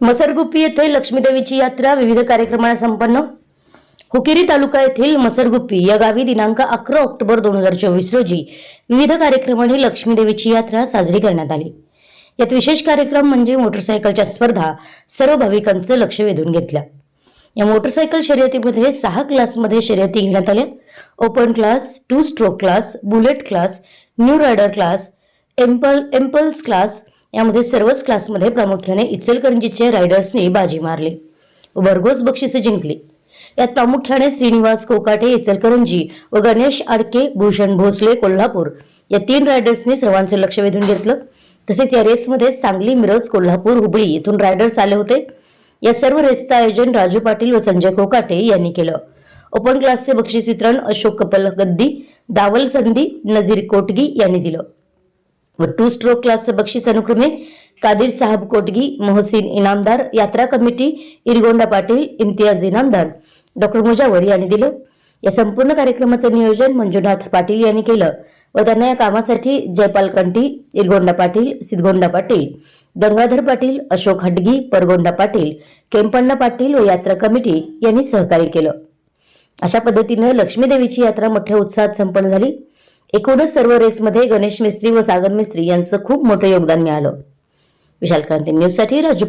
मसरगुप्पी येथे लक्ष्मीदेवीची यात्रा विविध कार्यक्रमांना संपन्न. हुकेरी तालुका येथील मसरगुप्पी या गावी दिनांक अकरा ऑक्टोबर दोन हजार चोवीस रोजी विविध कार्यक्रमांनी लक्ष्मीदेवीची यात्रा साजरी करण्यात आली. यात विशेष कार्यक्रम म्हणजे मोटरसायकलच्या स्पर्धा सर्व भाविकांचं लक्ष वेधून घेतल्या या मोटरसायकल शर्यतीमध्ये सहा क्लासमध्ये शर्यती घेण्यात आल्या. Open class two stroke class bullet class new rider class ample एम्पल्स class यामध्ये सर्वच क्लासमध्ये प्रामुख्याने इचलकरंजीचे रायडर्सने बाजी मारली. भरघोस बक्षिसे जिंकली. यात प्रामुख्याने श्रीनिवास कोकाटे इचलकरंजी व गणेश आडके भूषण भोसले कोल्हापूर या तीन रायडर्सनी सर्वांचे लक्ष वेधून घेतलं. तसेच या रेसमध्ये सांगली मिरज कोल्हापूर हुबळी येथून रायडर्स आले होते. या सर्व रेसचं आयोजन राजू पाटील व संजय कोकाटे यांनी केलं. ओपन क्लासचे बक्षीस वितरण अशोक कपल गद्दी दावल संधी नजीर कोटगी यांनी दिलं. व टू स्ट्रोक क्लासचे बक्षीस अनुक्रमे कादिर साहब कोटगी मोहसिन इनामदार यात्रा कमिटी इरगोंडा पाटील इम्तियाज इनामदार डॉक्टर मुजावर यांनी दिलं. या संपूर्ण कार्यक्रमाचं नियोजन मंजुनाथ पाटील यांनी केलं व त्यांना या कामासाठी जयपाल कंटी इरगोंडा पाटील सिद्धगोंडा पाटील गंगाधर पाटील अशोक हडगी परगोंडा पाटील केंपण्णा पाटील व यात्रा कमिटी यांनी सहकार्य केलं. अशा पद्धतीनं लक्ष्मीदेवीची यात्रा मोठ्या उत्साहात संपन्न झाली. एकूणच सर्व रेसमध्ये गणेश मिस्त्री व सागर मिस्त्री यांचं खूप मोठं योगदान मिळालं. विशाल क्रांती न्यूजसाठी राजू